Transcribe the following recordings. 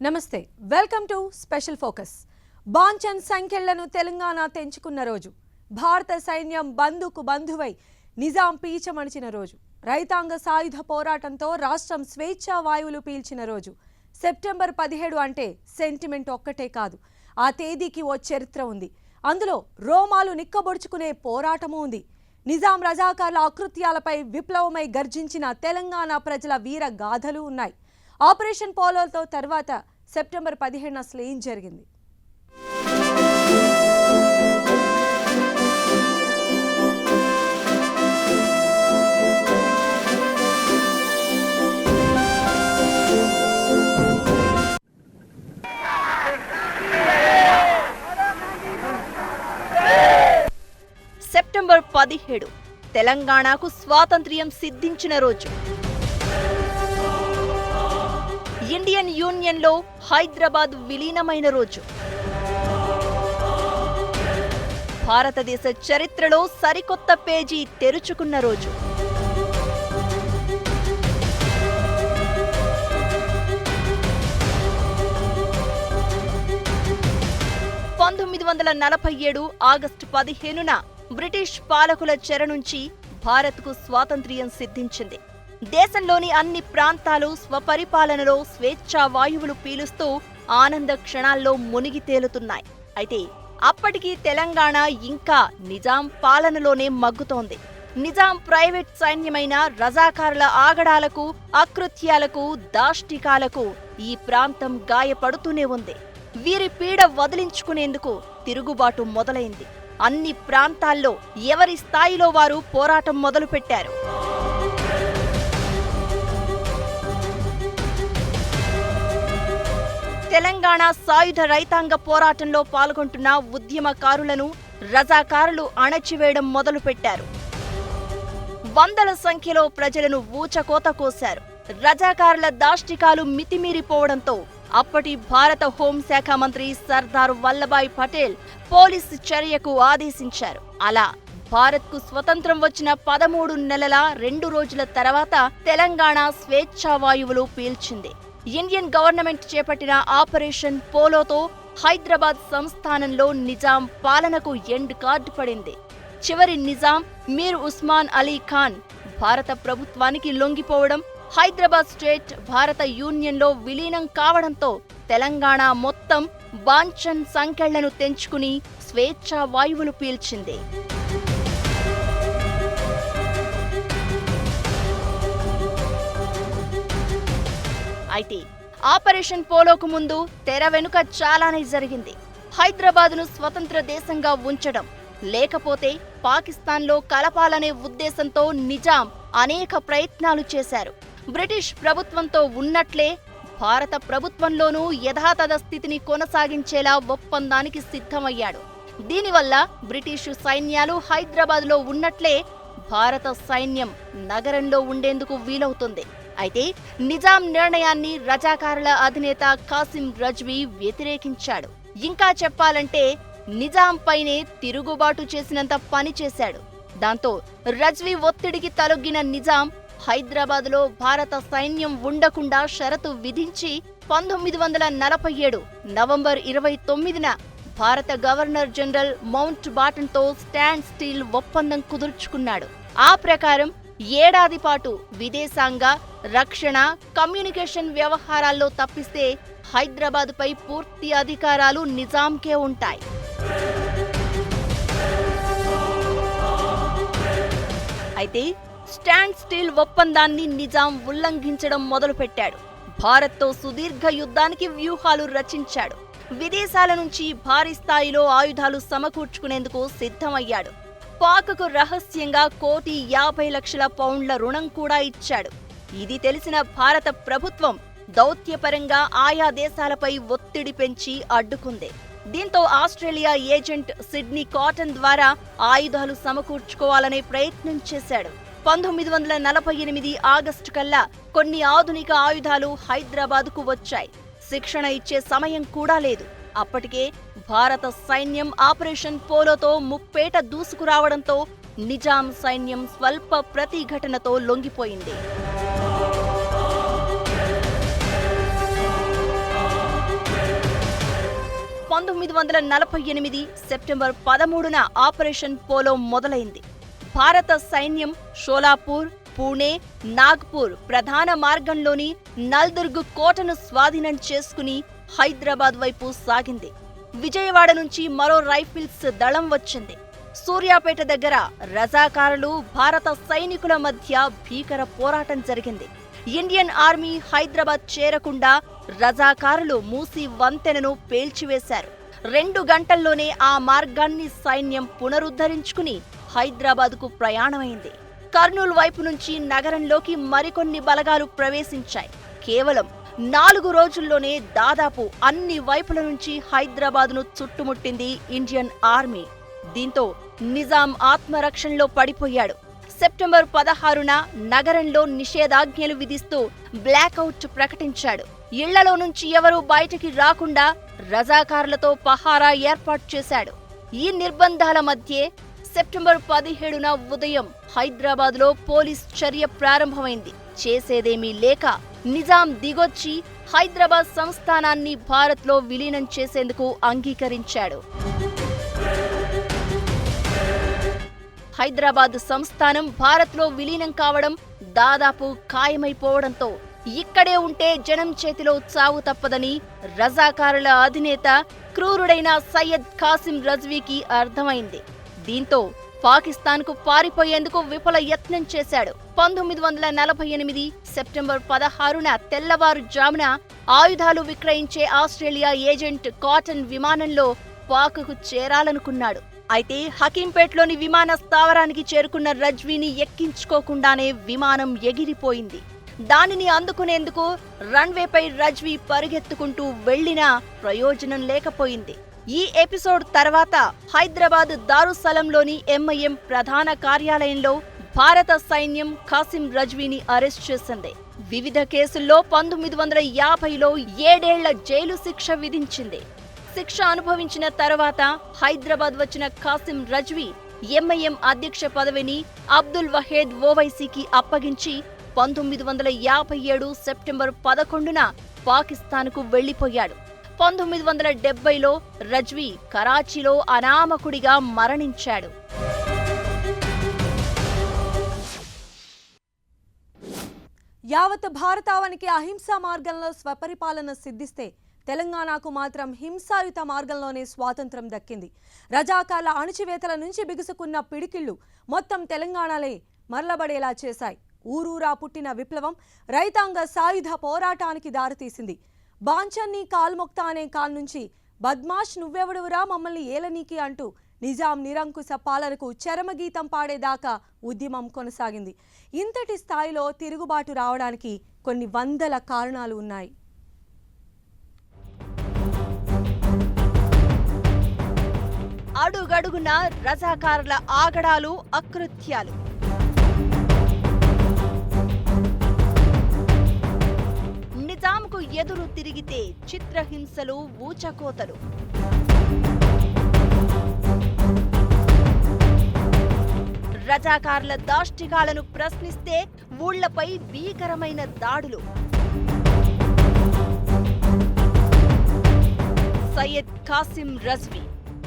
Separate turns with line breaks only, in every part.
నమస్తే welcome to special focus. బాంచన్ సంఖ్యలను తెలంగాణ తెంచుకున్న రోజు. భారత సైన్యం బంధుకు బంధువై నిజాం పీచమణిచిన రోజు. రైతాంగ సాయుధ పోరాటంతో రాష్ట్రం స్వేచ్ఛా వాయువులు పీల్చిన రోజు. సెప్టెంబర్ పదిహేడు అంటే సెంటిమెంట్ ఒక్కటే కాదు ఆ తేదీకి ఓ చరిత్ర ఉంది. అందులో రోమాలు నిక్కబొడుచుకునే పోరాటము ఉంది. నిజాం రజాకార్ల అకృత్యాలపై విప్లవమై గర్జించిన తెలంగాణ ప్రజల వీర గాథలు ఉన్నాయి. ఆపరేషన్ పోలోతో తర్వాత సెప్టెంబర్ పదిహేను అసలు ఏం జరిగింది?
సెప్టెంబర్ పదిహేడు తెలంగాణకు స్వాతంత్ర్యం సిద్ధించిన రోజు. ఇండియన్ యూనియన్లో హైదరాబాద్ విలీనమైన రోజు. భారతదేశ చరిత్రలో సరికొత్త పేజీ తెరుచుకున్న రోజు. పంతొమ్మిది వందల నలభై ఏడు ఆగస్టు పదిహేనున బ్రిటిష్ పాలకుల చెర నుంచి భారత్కు స్వాతంత్ర్యం సిద్ధించింది. దేశంలోని అన్ని ప్రాంతాలు స్వపరిపాలనలో స్వేచ్ఛా వాయువులు పీలుస్తూ ఆనంద క్షణాల్లో మునిగి తేలుతున్నాయి. అయితే అప్పటికీ తెలంగాణ ఇంకా నిజాం పాలనలోనే మగ్గుతోంది. నిజాం ప్రైవేట్ సైన్యమైన రజాకారుల ఆగడాలకు అకృత్యాలకు దాష్టికాలకు ఈ ప్రాంతం గాయపడుతూనే ఉంది. వీరి పీడ వదిలించుకునేందుకు తిరుగుబాటు మొదలైంది. అన్ని ప్రాంతాల్లో ఎవరి స్థాయిలో వారు పోరాటం మొదలుపెట్టారు. తెలంగాణ సాయుధ రైతాంగ పోరాటంలో పాల్గొంటున్న ఉద్యమకారులను రజాకారులు అణచివేయడం మొదలుపెట్టారు. వందల సంఖ్యలో ప్రజలను ఊచకోత కోశారు. రజాకారుల దాష్టికాలు మితిమీరిపోవడంతో అప్పటి భారత హోంశాఖ మంత్రి సర్దార్ వల్లభాయ్ పటేల్ పోలీసు చర్యకు ఆదేశించారు. అలా భారత్కు స్వతంత్రం వచ్చిన పదమూడు నెలల రెండు రోజుల తర్వాత తెలంగాణ స్వేచ్ఛా వాయువులు పీల్చింది. ఇండియన్ గవర్నమెంట్ చేపట్టిన ఆపరేషన్ పోలోతో హైదరాబాద్ సంస్థానంలో నిజాం పాలనకు ఎండ్ కార్డు పడింది. చివరి నిజాం మీర్ ఉస్మాన్ అలీ ఖాన్. భారత ప్రభుత్వానికి లొంగిపోవడం హైదరాబాద్ స్టేట్ భారత యూనియన్లో విలీనం కావడంతో తెలంగాణ మొత్తం బాంఛన్ సంకెళ్ళను తెంచుకుని స్వేచ్ఛా వాయువులు పీల్చింది. అయితే ఆపరేషన్ పోలోకు ముందు తెర వెనుక చాలానే జరిగింది. హైదరాబాద్ను స్వతంత్ర దేశంగా ఉంచడం లేకపోతే పాకిస్తాన్లో కలపాలనే ఉద్దేశంతో నిజాం అనేక ప్రయత్నాలు చేశారు. బ్రిటిష్ ప్రభుత్వంతో ఉన్నట్లే భారత ప్రభుత్వంలోనూ యథాతథ స్థితిని కొనసాగించేలా ఒప్పందానికి సిద్ధమయ్యాడు. దీనివల్ల బ్రిటిషు సైన్యాలు హైదరాబాద్లో ఉన్నట్లే భారత సైన్యం నగరంలో ఉండేందుకు వీలవుతుంది. అయితే నిజాం నిర్ణయాన్ని రజాకారుల అధినేత కాసిం రజ్వీ వ్యతిరేకించాడు. ఇంకా చెప్పాలంటే నిజాంపైనే తిరుగుబాటు చేసినంత పని చేశాడు. దాంతో రజ్వీ ఒత్తిడికి తలొగ్గిన నిజాం హైదరాబాద్లో భారత సైన్యం ఉండకుండా షరతు విధించి పంతొమ్మిది వందల నలభై ఏడు నవంబర్ ఇరవై తొమ్మిదిన భారత గవర్నర్ జనరల్ మౌంట్ బాటన్తో స్టాండ్ స్టీల్ ఒప్పందం కుదుర్చుకున్నాడు. ఆ ప్రకారం ఏడాది పాటు విదేశాంగ రక్షణ కమ్యూనికేషన్ వ్యవహారాల్లో తప్పిస్తే హైదరాబాద్పై పూర్తి అధికారాలు నిజాంకే ఉంటాయి. అయితే స్టాండ్ స్టీల్ ఒప్పందాన్ని నిజాం ఉల్లంఘించడం మొదలుపెట్టాడు. భారత్తో సుదీర్ఘ యుద్ధానికి వ్యూహాలు రచించాడు. విదేశాల నుంచి భారీ స్థాయిలో ఆయుధాలు సమకూర్చుకునేందుకు సిద్ధమయ్యాడు. పాక్కు రహస్యంగా కోటి యాభై లక్షల పౌండ్ల రుణం కూడా ఇచ్చాడు. ఇది తెలిసిన భారత ప్రభుత్వం దౌత్యపరంగా ఆయా దేశాలపై ఒత్తిడి పెంచి అడ్డుకుంది. దీంతో ఆస్ట్రేలియా ఏజెంట్ సిడ్నీ కాటన్ ద్వారా ఆయుధాలు సమకూర్చుకోవాలనే ప్రయత్నం చేశాడు. పంతొమ్మిది వందల నలభై ఎనిమిది ఆగస్టు కల్లా కొన్ని ఆధునిక ఆయుధాలు హైదరాబాద్కు వచ్చాయి. శిక్షణ ఇచ్చే సమయం కూడా లేదు. అప్పటికే భారత సైన్యం ఆపరేషన్ పోలోతో ముప్పేట దూసుకురావడంతో నిజాం సైన్యం స్వల్ప ప్రతిఘటనతో లొంగిపోయింది. పంతొమ్మిది వందల నలభై ఎనిమిది సెప్టెంబర్ పదమూడున ఆపరేషన్ పోలో మొదలైంది. భారత సైన్యం షోలాపూర్ పూణే నాగ్పూర్ ప్రధాన మార్గంలోని నల్దుర్గ్ కోటను స్వాధీనం చేసుకుని హైదరాబాద్ వైపు సాగింది. విజయవాడ నుంచి మరో రైఫిల్స్ దళం వచ్చింది. సూర్యాపేట దగ్గర రజాకారులు భారత సైనికుల మధ్య భీకర పోరాటం జరిగింది. ఇండియన్ ఆర్మీ హైదరాబాద్ చేరకుండా రజాకారులు మూసి వంతెనను పేల్చివేశారు. రెండు గంటల్లోనే ఆ మార్గాన్ని సైన్యం పునరుద్ధరించుకుని హైదరాబాద్కు ప్రయాణమైంది. కర్నూలు వైపు నుంచి నగరంలోకి మరికొన్ని బలగాలు ప్రవేశించాయి. కేవలం నాలుగు రోజుల్లోనే దాదాపు అన్ని వైపుల నుంచి హైదరాబాద్ను చుట్టుముట్టింది ఇండియన్ ఆర్మీ. దీంతో నిజాం ఆత్మరక్షణలో పడిపోయాడు. సెప్టెంబర్ పదహారున నగరంలో నిషేధాజ్ఞలు విధిస్తూ బ్లాక్అవుట్ ప్రకటించాడు. ఇళ్ళలో నుంచి ఎవరూ బయటికి రాకుండా రజాకారులతో పహారా ఏర్పాటు చేశాడు. ఈ నిర్బంధాల మధ్యే సెప్టెంబర్ పదిహేడున ఉదయం హైదరాబాద్లో పోలీస్ చర్య ప్రారంభమైంది. చేసేదేమీ లేక నిజాం దిగొచ్చి హైదరాబాద్ సంస్థానాన్ని భారత్లో విలీనం చేసేందుకు అంగీకరించాడు. హైదరాబాద్ సంస్థానం భారత్లో విలీనం కావడం దాదాపు ఖాయమైపోవడంతో ఇక్కడే ఉంటే జనం చేతిలో చావు తప్పదని రజాకారుల అధినేత క్రూరుడైన సయ్యద్ ఖాసిం రజ్వీకి అర్థమైంది. దీంతో పాకిస్తాన్కు పారిపోయేందుకు విఫల యత్నం చేశాడు. పంతొమ్మిది వందల నలభై ఎనిమిది సెప్టెంబర్ పదహారున తెల్లవారుజామున ఆయుధాలు విక్రయించే ఆస్ట్రేలియా ఏజెంట్ కాటన్ విమానంలో పాకుకు చేరాలనుకున్నాడు. అయితే హకీంపేట్లోని విమాన స్థావరానికి చేరుకున్న రజ్వీని ఎక్కించుకోకుండానే విమానం ఎగిరిపోయింది. దానిని అందుకునేందుకు రన్వేపై రజ్వీ పరిగెత్తుకుంటూ వెళ్ళినా ప్రయోజనం లేకపోయింది. ఈ ఎపిసోడ్ తర్వాత హైదరాబాద్ దారుసలంలోని ఎంఐఎం ప్రధాన కార్యాలయంలో భారత సైన్యం ఖాసిం రజ్వీని అరెస్ట్ చేసింది. వివిధ కేసుల్లో పంతొమ్మిది వందల యాభైలో ఏడేళ్ళ జైలు శిక్ష విధించింది. శిక్ష అనుభవించిన తర్వాత హైదరాబాద్ వచ్చిన ఖాసిం రజ్వీ ఎంఐఎం అధ్యక్ష పదవిని అబ్దుల్ వహేద్ ఓవైసీకి అప్పగించి పంతొమ్మిది వందల యాభై ఏడు సెప్టెంబర్ పదకొండున పాకిస్తాన్కు వెళ్ళిపోయాడు పంతొమ్మిది వందల డెబ్బైలో రజ్వీ కరాచీలో అనామకుడిగా మరణించాడు.
యావత్ భారతావనికి అహింసా మార్గంలో స్వపరిపాలన సిద్ధిస్తే తెలంగాణకు మాత్రం హింసాయుత మార్గంలోనే స్వాతంత్రం దక్కింది. రజాకాల అణచివేతల నుంచి బిగుసుకున్న పిడికిళ్ళు మొత్తం తెలంగాణలే మరలబడేలా చేశాయి. ఊరూరా పుట్టిన విప్లవం రైతాంగ సాయుధ పోరాటానికి దారితీసింది. బాంచన్ని కాల్మొక్త అనే కాల్ నుంచి బద్మాష్ నువ్వెవడువురా మమ్మల్ని ఏలనీకి అంటూ నిజాం నిరంకుశ పాలనకు చరమగీతం పాడేదాకా ఉద్యమం కొనసాగింది. ఇంతటి స్థాయిలో తిరుగుబాటు రావడానికి కొన్ని వందల కారణాలు ఉన్నాయి.
అడుగడుగున రజాకారుల ఆగడాలు అకృత్యాలు. నిజాంకు ఎదురు తిరిగితే చిత్రహింసలు ఊచకోతలు. రజాకారుల దాష్టికాలను ప్రశ్నిస్తే ఊళ్ళపై భీకరమైన దాడులు. సయ్యద్ కాసిం రజ్వీ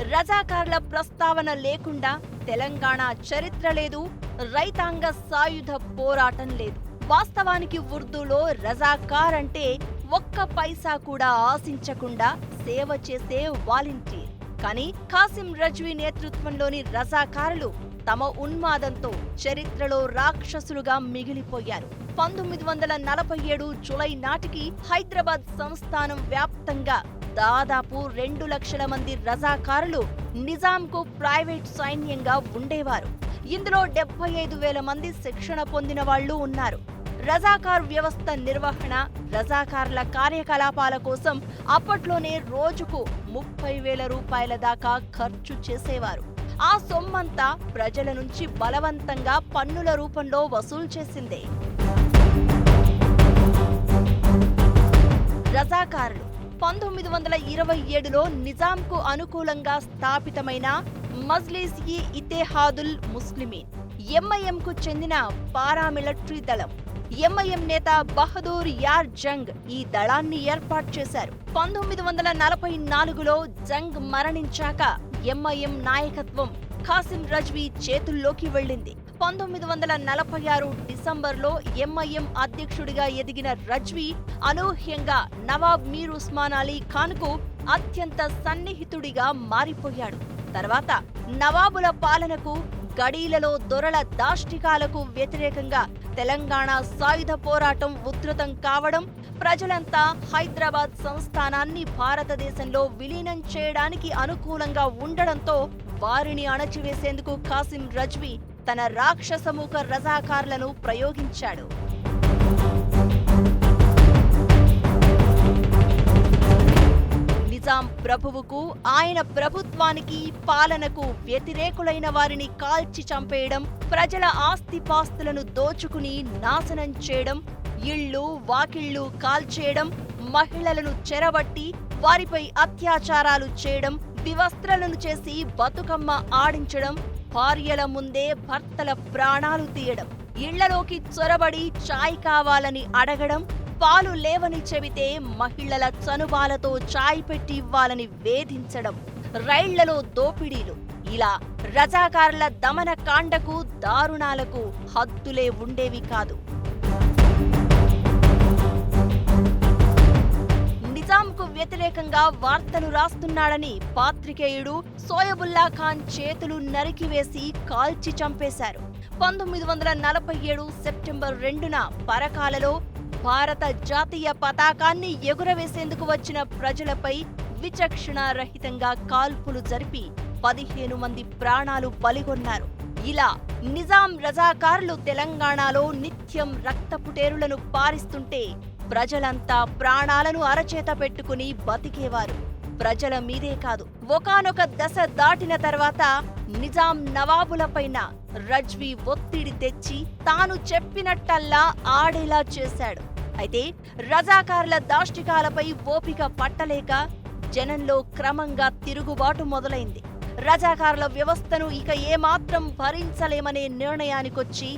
రజాకార్ల ప్రస్తావన లేకుండా తెలంగాణ చరిత్ర లేదు రైతాంగ సాయుధ పోరాటం లేదు. వాస్తవానికి ఉర్దూలో రజాకార్ అంటే ఒక్క పైసా కూడా ఆశించకుండా సేవ చేసే వాలంటీర్. కానీ కాసిం రజ్వీ నేతృత్వంలోని రజాకారులు తమ ఉన్మాదంతో చరిత్రలో రాక్షసులుగా మిగిలిపోయారు. పంతొమ్మిది వందల నలభై ఏడు జులై నాటికి హైదరాబాద్ సంస్థానం వ్యాప్తంగా దాదాపు రెండు లక్షల మంది రజాకారులు నిజాంకు ప్రైవేట్ సైన్యంగా ఉండేవారు. ఇందులో డెబ్బై ఐదు వేల మంది శిక్షణ పొందిన వాళ్ళు ఉన్నారు. రజాకార్ వ్యవస్థ నిర్వహణ రజాకార్ల కార్యకలాపాల కోసం అప్పట్లోనే రోజుకు ముప్పై వేల రూపాయల దాకా ఖర్చు చేసేవారు. ఆ సొమ్మంతా ప్రజల నుంచి బలవంతంగా పన్నుల రూపంలో వసూలు చేసిందే. రజాకారులు పంతొమ్మిది వందల ఇరవై ఏడులో నిజాంకు అనుకూలంగా స్థాపితమైన మజ్లిస్ ఇ ఇతేహాదుల్ ముస్లిమీన్ ఎంఐఎంకు చెందిన పారామిలిటరీ దళం. ఎంఐఎం నేత బహదూర్ యార్ జంగ్ ఈ దళాన్ని ఏర్పాటు చేశారు. పంతొమ్మిది వందల నలభై నాలుగులో జంగ్ మరణించాక ఎంఐఎం నాయకత్వం ఖాసిం రజ్వీ చేతుల్లోకి వెళ్ళింది. పంతొమ్మిది వందల నలభై ఆరు డిసెంబర్లో ఎంఐఎం అధ్యక్షుడిగా ఎదిగిన రజ్వీ అనూహ్యంగా నవాబ్ మీర్ ఉస్మాన్ అలీ ఖాన్కు అత్యంత సన్నిహితుడిగా మారిపోయాడు. తర్వాత నవాబుల పాలనకు గడీలలో దొరల దాష్టికాలకు వ్యతిరేకంగా తెలంగాణ సాయుధ పోరాటం ఉధృతం కావడం ప్రజలంతా హైదరాబాద్ సంస్థానాన్ని భారతదేశంలో విలీనం చేయడానికి అనుకూలంగా ఉండడంతో వారిని అణచివేసేందుకు కాసిం రజ్వీ తన రాక్షసముఖ రజాకార్లను ప్రయోగించాడు. నిజాం ప్రభువుకు ఆయన ప్రభుత్వానికి పాలనకు వ్యతిరేకులైన వారిని కాల్చి చంపేయడం ప్రజల ఆస్తిపాస్తులను దోచుకుని నాశనం చేయడం ఇళ్ళు వాకిళ్ళు కాల్చేయడం మహిళలను చెరబట్టి వారిపై అత్యాచారాలు చేయడం వివస్త్రలను చేసి బతుకమ్మ ఆడించడం భార్యల ముందే భర్తల ప్రాణాలు తీయడం ఇళ్ళలోకి చొరబడి చాయ్ కావాలని అడగడం పాలు లేవని చెబితే మహిళల చనుబాలతో చాయ్ పెట్టి ఇవ్వాలని వేధించడం రైళ్ళలో దోపిడీలు ఇలా రజాకారుల దమన కాండకు దారుణాలకు హద్దులే ఉండేవి కాదు. నిజాంకు వ్యతిరేకంగా వార్తలు రాస్తున్నాడని పాత్రికేయుడు సోయబుల్లా ఖాన్ చేతులు నరికివేసి కాల్చి చంపేశారు. పంతొమ్మిది వందల నలభై ఏడు సెప్టెంబర్ రెండున పరకాలలో భారత జాతీయ పతాకాన్ని ఎగురవేసేందుకు వచ్చిన ప్రజలపై విచక్షణారహితంగా కాల్పులు జరిపి పదిహేను మంది ప్రాణాలు బలిగొన్నారు ఇలా నిజాం రజాకారులు తెలంగాణలో నిత్యం రక్తపుటేరులను పారిస్తుంటే ప్రజలంతా ప్రాణాలను అరచేత పెట్టుకుని బతికేవారు. ప్రజల మీదే కాదు ఒకానొక దశ దాటిన తర్వాత నిజాం నవాబులపైన రజ్వీ ఒత్తిడి తెచ్చి తాను చెప్పినట్టల్లా ఆడేలా చేశాడు. అయితే రజాకారుల దాష్టికాలపై ఓపిక పట్టలేక జనంలో క్రమంగా తిరుగుబాటు మొదలైంది. రజాకారుల వ్యవస్థను ఇక ఏమాత్రం భరించలేమనే నిర్ణయానికొచ్చి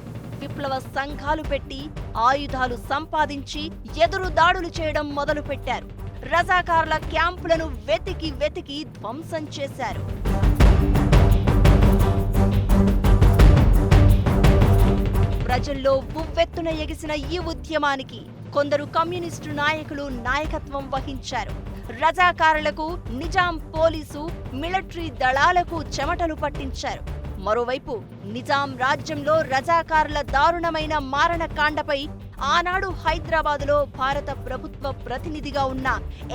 విప్లవ సంఘాలు పెట్టి ఆయుధాలు సంపాదించి ఎదురు దాడులు చేయడం మొదలుపెట్టారు. రజాకారుల క్యాంపులను వెతికి వెతికి ధ్వంసం చేశారు. ప్రజల్లో ఉవ్వెత్తున ఎగిసిన ఈ ఉద్యమానికి కొందరు కమ్యూనిస్టు నాయకులు నాయకత్వం వహించారు. రజాకారులకు నిజాం పోలీసు మిలిటరీ దళాలకు చెమటలు పట్టించారు. మరోవైపు నిజాం రాజ్యంలో రజాకారుల దారుణమైన మారణకాండపై ఆనాడు హైదరాబాదులో భారత ప్రభుత్వ ప్రతినిధిగా ఉన్న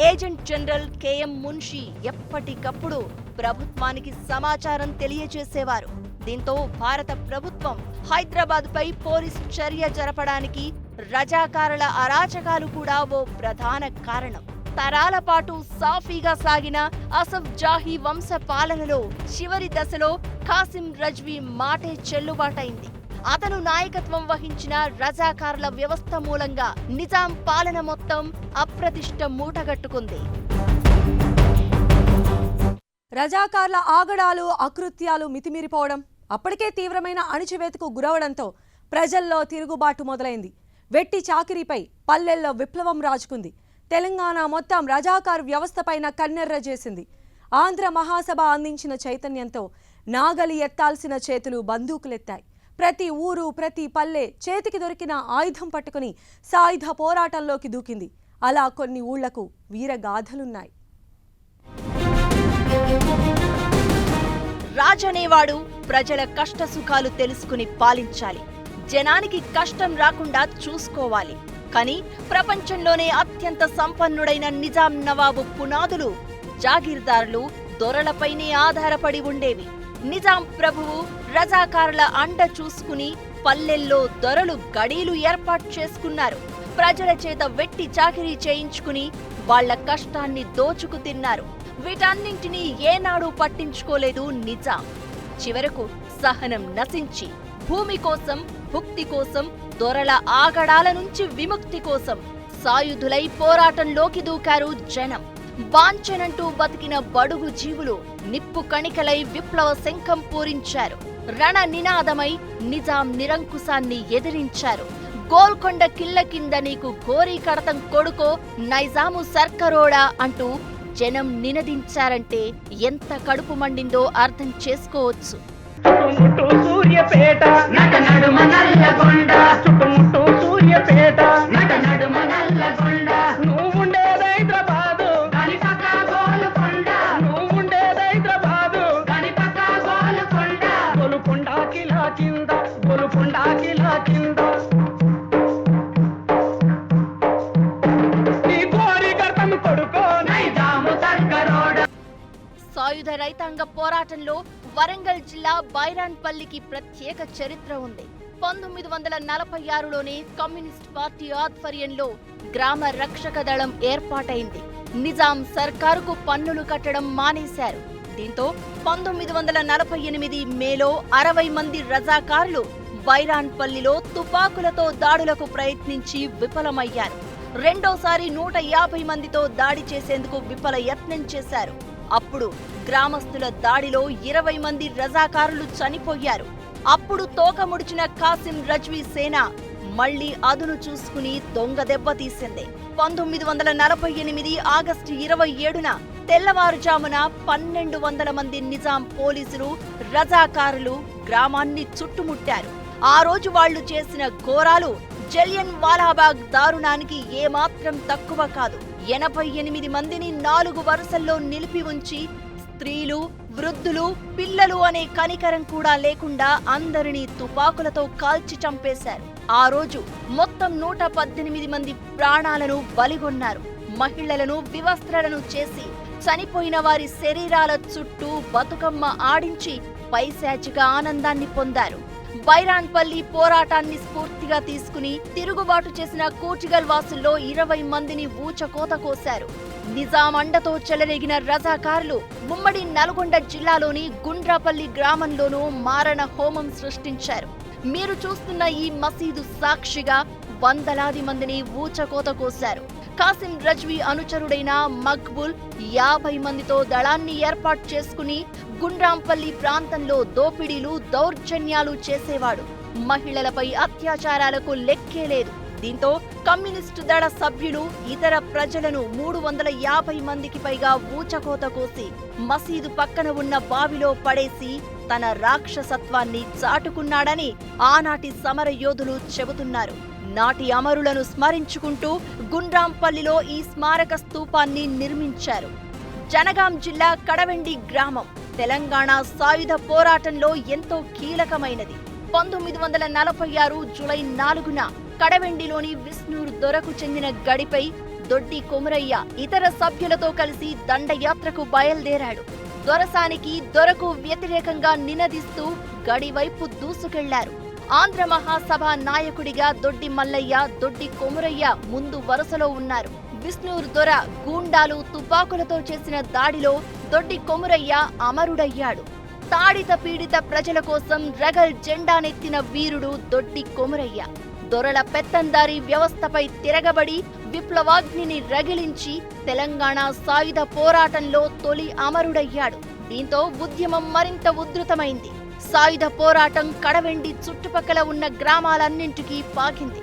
ఏజెంట్ జనరల్ కెఎం మున్షి ఎప్పటికప్పుడు ప్రభుత్వానికి సమాచారం తెలియజేసేవారు. దీంతో భారత ప్రభుత్వం హైదరాబాద్పై పోలీస్ చర్య జరపడానికి రజాకారుల అరాచకాలు కూడా ఓ ప్రధాన కారణం. తరాల పాటు సాఫీగా సాగిన అసఫ్ జాహీ వంశ పాలనలో చివరి దశలో కాసిం రజ్వీ మాటే చెల్లుబాటైంది. అతను నాయకత్వం వహించిన రజాకారుల వ్యవస్థ మూలంగా నిజాం పాలన మొత్తం అప్రతిష్ట మూటగట్టుకుంది.
రజాకార్ల ఆగడాలు అకృత్యాలు మితిమీరిపోవడం అప్పటికే తీవ్రమైన అణిచివేతకు గురవడంతో ప్రజల్లో తిరుగుబాటు మొదలైంది. వెట్టి చాకిరీపై పల్లెల్లో విప్లవం రాజుకుంది. తెలంగాణ మొత్తం రజాకారు వ్యవస్థపైన కన్నెర్ర చేసింది. ఆంధ్ర మహాసభ అందించిన చైతన్యంతో నాగలి ఎత్తాల్సిన చేతులు బందూకులెత్తాయి. ప్రతి ఊరు ప్రతి పల్లె చేతికి దొరికిన ఆయుధం పట్టుకుని సాయుధ పోరాటంలోకి దూకింది. అలా కొన్ని ఊళ్ళకు వీరగాథలున్నాయి.
రాజనేవాడు ప్రజల కష్ట సుఖాలు తెలుసుకుని పాలించాలి. జనానికి కష్టం రాకుండా చూసుకోవాలి. కానీ ప్రపంచంలోనే అత్యంత సంపన్నుడైన నిజాం నవాబు పునాదులు జాగీర్దారులు దొరలపైనే ఆధారపడి ఉండేవి. నిజాం ప్రభువు రజాకారుల అండ చూసుకుని పల్లెల్లో దొరలు గడీలు ఏర్పాటు చేసుకున్నారు. ప్రజల చేత వెట్టి చాకిరీ చేయించుకుని వాళ్ళ కష్టాన్ని దోచుకు తిన్నారు. వీటన్నింటినీ ఏనాడు పట్టించుకోలేదు నిజాం. చివరకు సహనం నశించి భూమి కోసం భుక్తి కోసం దొరల ఆగడాల నుంచి విముక్తి కోసం సాయుధులై పోరాటంలోకి దూకారు జనం. బాంఛనంటూ బతికిన బడుగు జీవులు నిప్పు కణికలై విప్లవ శంఖం పూరించారు. రణ నినాదమై నిజాం నిరంకుశాన్ని ఎదిరించారు. గోల్కొండ కిల్ల కింద నీకు ఘోరీ కడతం కొడుకో నైజాము సర్కరోడా అంటూ జనం నినదించారంటే ఎంత కడుపు మండిందో అర్థం చేసుకోవచ్చు.
సూర్యపేట.
నట నడుమ నల్లగొండ.
చుట్టుముట్టు సూర్యపేట.
నట నడుమ నల్లగొండ.
సాయుధ రైతాంగ పోరాటంలో వరంగల్ జిల్లా బైరాన్పల్లికి ప్రత్యేక చరిత్ర ఉంది. పంతొమ్మిది వందల నలభై ఆరులోనే కమ్యూనిస్ట్ పార్టీ ఆధ్వర్యంలో గ్రామ రక్షక దళం ఏర్పాటైంది. నిజాం సర్కారుకు పన్నులు కట్టడం మానేశారు. దీంతో పంతొమ్మిది వందల నలభై ఎనిమిది మేలో అరవై మంది రజాకారులు బైరాన్పల్లిలో తుపాకులతో దాడులకు ప్రయత్నించి విఫలమయ్యారు. రెండోసారి నూట యాభై మందితో దాడి చేసేందుకు విఫల యత్నం చేశారు. అప్పుడు గ్రామస్తుల దాడిలో ఇరవై మంది రజాకారులు చనిపోయారు. అప్పుడు తోక ముడిచిన కాసిం రజ్వీ సేన మళ్ళీ అదును చూసుకుని దొంగ దెబ్బతీసింది పంతొమ్మిది వందల నలభై ఎనిమిది ఆగస్టు ఇరవై ఏడున తెల్లవారుజామున పన్నెండు వందల మంది నిజాం పోలీసులు రజాకారులు గ్రామాన్ని చుట్టుముట్టారు. ఆ రోజు వాళ్ళు చేసిన ఘోరాలు జలియన్ వాలాబాగ్ దారుణానికి ఏమాత్రం తక్కువ కాదు. ఎనభై ఎనిమిది మందిని నాలుగు వరుసల్లో నిలిపి ఉంచి స్త్రీలు వృద్ధులు పిల్లలు అనే కనికరం కూడా లేకుండా అందరినీ తుపాకులతో కాల్చి చంపేశారు. ఆ రోజు మొత్తం నూట పద్దెనిమిది మంది ప్రాణాలను బలిగొన్నారు. మహిళలను వివస్త్రలను చేసి చనిపోయిన వారి శరీరాల చుట్టూ బతుకమ్మ ఆడించి పైశాచిక ఆనందాన్ని పొందారు. బైరాన్పల్లి పోరాటాన్ని స్ఫూర్తిగా తీసుకుని తిరుగుబాటు చేసిన కూచిగల్ వాసుల్లో ఇరవై మందిని ఊచకోత కోశారు. నిజాం అండతో చెలరేగిన రజాకారులు ముమ్మడి నల్గొండ జిల్లాలోని గుండ్రాపల్లి గ్రామంలోనూ మారణ హోమం సృష్టించారు. మీరు చూస్తున్న ఈ మసీదు సాక్షిగా వందలాది మందిని ఊచకోత కోశారు. కాసిం రజ్వీ అనుచరుడైన మక్బుల్ యాభై మందితో దళాన్ని ఏర్పాటు చేసుకుని గుండ్రాంపల్లి ప్రాంతంలో దోపిడీలు దౌర్జన్యాలు చేసేవాడు. మహిళలపై అత్యాచారాలకు లెక్కే లేదు. దీంతో కమ్యూనిస్టు దళ సభ్యులు ఇతర ప్రజలను మూడు వందల యాభై మందికి పైగా ఊచకోత కోసి మసీదు పక్కన ఉన్న బావిలో పడేసి తన రాక్షసత్వాన్ని చాటుకున్నాడని ఆనాటి సమర యోధులు చెబుతున్నారు. నాటి అమరులను స్మరించుకుంటూ గుండ్రాంపల్లిలో ఈ స్మారక స్తూపాన్ని నిర్మించారు. జనగాం జిల్లా కడవెండి గ్రామం. తెలంగాణ సాయుధ పోరాటంలో ఎంతో కీలకమైనది. పంతొమ్మిది వందల నలభై ఆరు జులై నాలుగున కడవెండిలోని విష్ణూరు దొరకు చెందిన గడిపై దొడ్డి కొమురయ్య ఇతర సభ్యులతో కలిసి దండయాత్రకు బయలుదేరాడు. దొరసానికి దొరకు వ్యతిరేకంగా నినదిస్తూ గడివైపు దూసుకెళ్ళారు. ఆంధ్ర మహాసభ నాయకుడిగా దొడ్డి మల్లయ్య దొడ్డి కొమురయ్య ముందు వరుసలో ఉన్నారు. విష్ణూరు దొర గూండాలు తుపాకులతో చేసిన దాడిలో దొడ్డి కొమురయ్య అమరుడయ్యాడు. తాడిత పీడిత ప్రజల కోసం రగల్ జెండానెత్తిన వీరుడు దొడ్డి కొమురయ్య. దొరల పెత్తందారి వ్యవస్థపై తిరగబడి విప్లవాగ్నిని రగిలించి తెలంగాణ సాయుధ పోరాటంలో తొలి అమరుడయ్యాడు. దీంతో ఉద్యమం మరింత ఉధృతమైంది. సాయుధ పోరాటం కడవెండి చుట్టుపక్కల ఉన్న గ్రామాలన్నింటికీ పాకింది.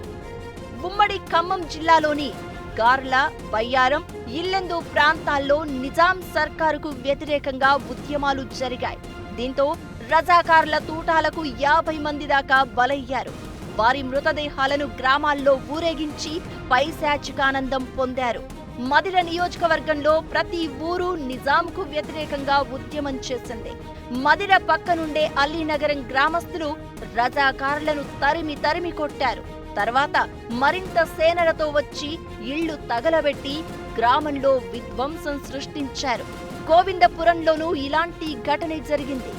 ఉమ్మడి ఖమ్మం జిల్లాలోని గార్ల బయ్యారం ఇల్లెందు ప్రాంతాల్లో నిజాం సర్కారుకు వ్యతిరేకంగా ఉద్యమాలు జరిగాయి. దీంతో రజాకార్ల తూటాలకు యాభై మంది దాకా బలయ్యారు. వారి మృతదేహాలను గ్రామాల్లో ఊరేగించి పైశాచికానందం పొందారు. మదిర నియోజకవర్గంలో ప్రతి ఊరు నిజాంకు వ్యతిరేకంగా ఉద్యమం చేసింది. మదిర పక్కనుండే అల్లీనగరం గ్రామస్తులు రజాకారులను తరిమి తరిమి కొట్టారు. తర్వాత మరింత సేనలతో వచ్చి ఇళ్ళు తగలబెట్టి గ్రామంలో విధ్వంసం సృష్టించారు. గోవిందపురంలోనూ ఇలాంటి ఘటన జరిగింది.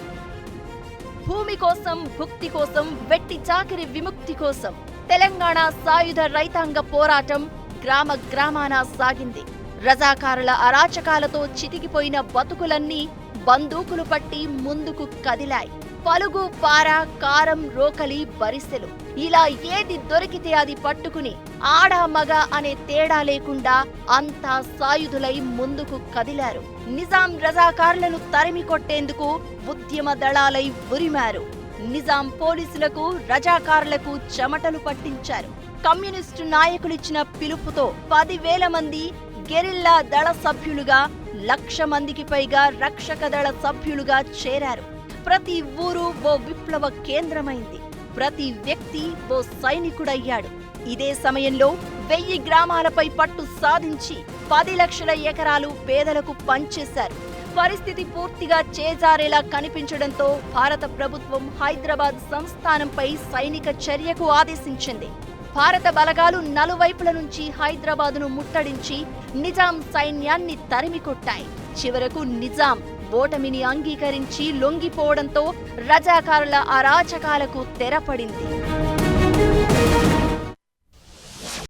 భూమి కోసం భుక్తి కోసం వెట్టి చాకిరి విముక్తి కోసం తెలంగాణ సాయుధ రైతాంగ పోరాటం గ్రామ గ్రామాన సాగింది. రజాకారుల అరాచకాలతో చితికిపోయిన బతుకులన్నీ బందూకులు పట్టి ముందుకు కదిలాయి. పలుగు పార కారం రోకలి బరిసెలు. ఇలా ఏది దొరికితే అది పట్టుకుని ఆడ మగ అనే తేడా లేకుండా అంతా సాయుధులై ముందుకు కదిలారు. నిజాం రజాకారులను తరిమి కొట్టేందుకు ఉద్యమ దళాలై ఉరిమారు. నిజాం పోలీసులకు రజాకారులకు చెమటలు పట్టించారు. కమ్యూనిస్టు నాయకులిచ్చిన పిలుపుతో పదివేల మంది గెరిల్లా దళ సభ్యులుగా లక్ష మందికి పైగా రక్షక దళ సభ్యులుగా చేరారు. ప్రతి ఊరు ఓ విప్లవ కేంద్రమైంది. ప్రతి వ్యక్తి ఓ సైనికుడయ్యాడు. ఇదే సమయంలో వెయ్యి గ్రామాలపై పట్టు సాధించి పది లక్షల ఎకరాలు పేదలకు పంచేశారు. పరిస్థితి పూర్తిగా చేజారేలా కనిపించడంతో భారత ప్రభుత్వం హైదరాబాద్ సంస్థానంపై సైనిక చర్యకు ఆదేశించింది. భారత బలగాలు నలువైపుల నుంచి హైదరాబాదును ముట్టడించి నిజాం సైన్యాన్ని తరిమికొట్టాయి. చివరకు నిజాం ఓటమిని అంగీకరించి లొంగిపోవడంతో రజాకారుల అరాచకాలకు తెరపడింది.